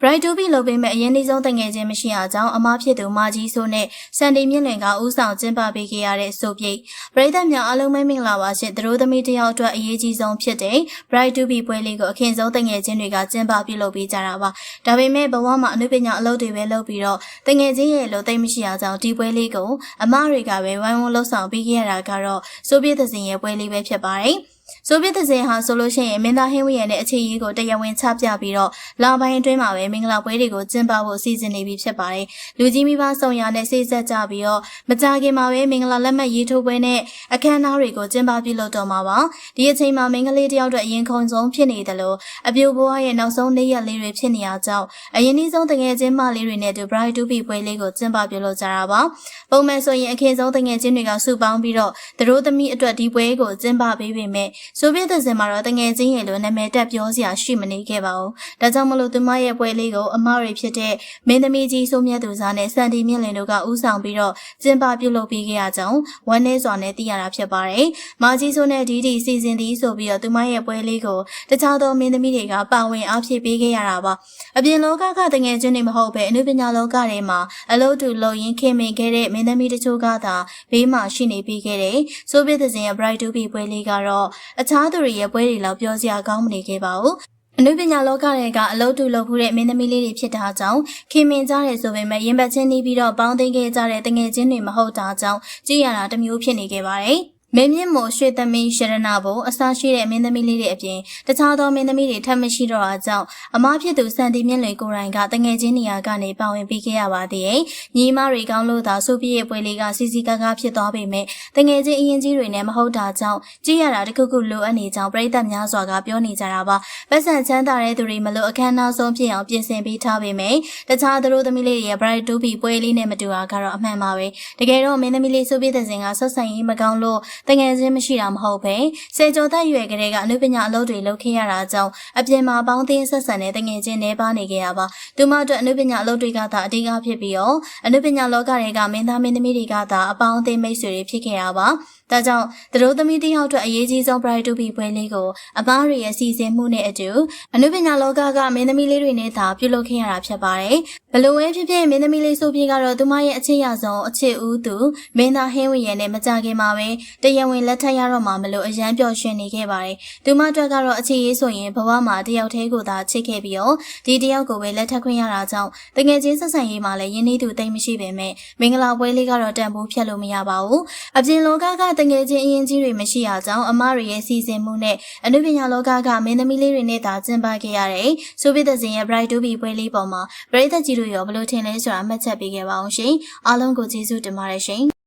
Bright to be လုပ်ပေးမဲ့အရင်နေ့ဆုံးတငယ်ချင်းမရှိအောင်ကြောင့်အမားဖြစ်သူမာကြီးဆိုနဲ့စန်ဒီမြင့်လွင်ကဥဆောင်ကျင်းပပေးခဲ့ရတဲ့ဆိုပြိတ်ပရိသတ်များအားလုံးပဲမင်္ဂလာပါရှင်သူတို့သမီးတယောက်အတွက်အရေးကြီးဆုံးဖြစ်တဲ့ Bright to be ပွဲလေးကိုအခင်ဆုံးတငယ်ချင်းတွေကကျင်းပပြုလုပ်ပေးကြတာပါဒါပေမဲ့ဘဝမှာအနုပညာအလုပ်တွေပဲလုပ်ပြီးတော့တငယ်ချင်းရဲ့လို့တိတ်မရှိအောင်ကြောင့်ဒီပွဲလေးကိုအမားတွေကပဲဝိုင်းဝန်းလှုပ်ဆောင်ပေးခဲ့ရတာကတော့ဆိုပြိတ်သစင်ရဲ့ပွဲလေးပဲဖြစ်ပါတယ် ဆိုဗီယက်တစ်စင်ဟာဆိုလို့ရှိရင်မင်းသားဟင်းဝီရဲ့နဲ့အခြေရေးကိုတရားဝင်ချပြပြီးတော့လာပိုင်းအတွင်းမှာပဲမင်္ဂလာပွဲတွေကိုကျင်းပဖို့စီစဉ်နေပြီဖြစ်ပါတယ်။လူကြီးမိဘဆောင်ရနဲ့စိတ်ဆက်ကြပြီးတော့မကြခင်မှာပဲမင်္ဂလာလက်မှတ်ရေးထိုးပွဲနဲ့အခမ်းအနားတွေကိုကျင်းပပြုလုပ်တော့မှာပါ။ဒီအချိန်မှာမင်္ဂလေးတယောက်အတွက်အရင်ခုန်ဆုံးဖြစ်နေတယ်လို့အပြိုဘွားရဲ့နောက်ဆုံးနေ့ရက်လေးတွေဖြစ်နေအောင်ကြောင့်အရင်နေ့ဆုံးတငယ်ချင်းမလေးတွေနဲ့တူ Bright to be ပွဲလေးကိုကျင်းပပြုလုပ်ကြတာပါ။ပုံမှန်ဆိုရင်အခင်ဆုံးတငယ်ချင်းတွေကစုပေါင်းပြီးတော့သူတို့သမီးအတွက်ဒီပွဲကိုကျင်းပပေးပေမဲ့ဆိုဗီယက်တစ်စင်မှာတော့တငယ်ချင်းရဲ့လိုနာမည်တက်ပြောစရာရှိမနေခဲ့ပါဘူး။ဒါကြောင့်မလို့သူမရဲ့ပွဲလေးကိုအမတွေဖြစ်တဲ့မင်းသမီးကြီးစိုးမြတ်သူစားနဲ့စန်တီမြင့်လင်တို့ကဦးဆောင်ပြီးတော့ကျင်းပပြုလုပ်ပေးခဲ့ရကြောင်းဝမ်းနည်းစွာနဲ့သိရတာဖြစ်ပါတယ်။မာကြီးစိုးနဲ့ဒီဒီစီစဉ်သည်ဆိုပြီးတော့သူမရဲ့ပွဲလေးကိုတခြားသောမင်းသမီးတွေကပါဝင်အားဖြည့်ပေးခဲ့ရတာပါ။အပြင်လောကကတငယ်ချင်းတွေမဟုတ်ပဲအနုပညာလောကထဲမှာအလုပ်တူလုပ်ရင်းခင်မင်ခဲ့တဲ့မင်းသမီးတချို့ကသာဘေးမှာရှိနေပြီးခဲ့တဲ့ဆိုဗီယက်တစ်စင်ရဲ့ Bright to be ပွဲလေးကတော့အခြားသူတွေရဲ့ပွဲတွေလောက်ပြောစရာကောင်းမနေခဲ့ပါဘူးအနုပညာလောကတွေကအလုပ်တူလုပ်ဖူးတဲ့မင်းသမီးလေးတွေဖြစ်တာကြောင့်ခင်မင်ကြတယ်ဆိုပေမဲ့ရင်ပတ်ချင်းနေပြီးတော့ပေါင်းသိမ်းခဲ့ကြတဲ့တငယ်ချင်းတွေမဟုတ်တာကြောင့်ကြည်ရတာတစ်မျိုးဖြစ်နေခဲ့ပါတယ်။ မင်းမြင့်မို့ရွှေသမီးရှရနာဘုံအစားရှိတဲ့မင်းသမီးလေးတွေအပြင်တခြားသောမင်းသမီးတွေထပ်မရှိတော့တာကြောင့်အမဖြစ်သူစံတီမြင့်လွေကိုရိုင်ကတငယ်ချင်းနေရာကနေပါဝင်ပြီးခဲ့ရပါသေးတယ်။ညီမတွေကောင်းလို့သာဆိုပြည့်ရဲ့ပွဲလေးကစီစီကားကားဖြစ်သွားပေမဲ့တငယ်ချင်းအရင်ကြီးတွေနဲ့မဟုတ်တာကြောင့်ကြည့်ရတာတခုခုလိုအပ်နေကြောင်းပြည်သက်များစွာကပြောနေကြတာပါ။ပတ်စံချမ်းသာတဲ့သူတွေမလို့အခမ်းအနားဆုံးဖြစ်အောင်ပြင်ဆင်ပေးထားပေမဲ့တခြားသူတို့သမီးလေးတွေရဲ့ bright to be ပွဲလေးနဲ့မတူတာကတော့အမှန်ပါပဲ။တကယ်တော့မင်းသမီးလေးဆိုပြည့်တဲ့စင်ကဆက်ဆံရေးမကောင်းလို့တငယ်ချင်းမရှိတာမဟုတ်ပဲစေကျော်သက်ရွယ်ကလေးကအနုပညာအလုပ်တွေလုပ်ခဲ့ရတာကြောင့်အပြင်မှာပေါင်းသင်းဆက်ဆံတဲ့တငယ်ချင်းတွေပါနေခဲ့ရပါသူမတို့အနုပညာအလုပ်တွေကသာအဓိကဖြစ်ပြီးတော့အနုပညာလောကတွေကမင်းသားမင်းသမီးတွေကသာအပေါင်းအသင်းမိတ်ဆွေတွေဖြစ်ခဲ့ရပါဒါကြောင့်သူတို့သမီးတယောက်အတွက်အရေးကြီးဆုံး Bright to be ပွဲလေးကိုအမားတွေရဲ့စီစဉ်မှုနဲ့အတူအနုပညာလောကကမင်းသမီးလေးတွေနဲ့သာပြုလုပ်ခဲ့ရတာဖြစ်ပါတယ်။ဘလို့ဝဲဖြစ်ဖြစ်မင်းသမီးလေးဆိုပြေကတော့သူမရဲ့အချစ်ရဆုံးအချစ်ဦးသူမင်းသားဟင်းဝရနဲ့မကြခင်မှာပဲတရားဝင်လက်ထပ်ရတော့မှာမလို့အရန်ပျော်ရွှင်နေခဲ့ပါတယ်။သူမအတွက်ကတော့အခြေရေးဆိုရင်ဘဝမှာတယောက်တည်းကိုသာချစ်ခဲ့ပြီးတော့ဒီတယောက်ကိုပဲလက်ထပ်ခွင့်ရတာကြောင့်တကယ်ချင်းဆက်ဆံရေးမှာလည်းယဉ်နေသူတိတ်မရှိပေမဲ့မင်္ဂလာပွဲလေးကတော့တန်ဖိုးဖြတ်လို့မရပါဘူး။အပြင်လောကကတငယ်ချင်းအရင်ကြီးတွေမရှိရကြောင်းအမတွေရဲ့စီစဉ်မှုနဲ့အနုပညာလောကကမင်းသမီးလေးတွေနဲ့သာကျင်းပခဲ့ရတဲ့ဆိုဗီယက်ဇင်ရဲ့ Bright to be ပွဲလေးပေါ်မှာပရိသတ်ကြီးတို့ရောဘလို့ထင်လဲဆိုတာမှတ်ချက်ပေးခဲ့ပါအောင်ရှင်အားလုံးကိုကျေးဇူးတင်ပါတယ်ရှင်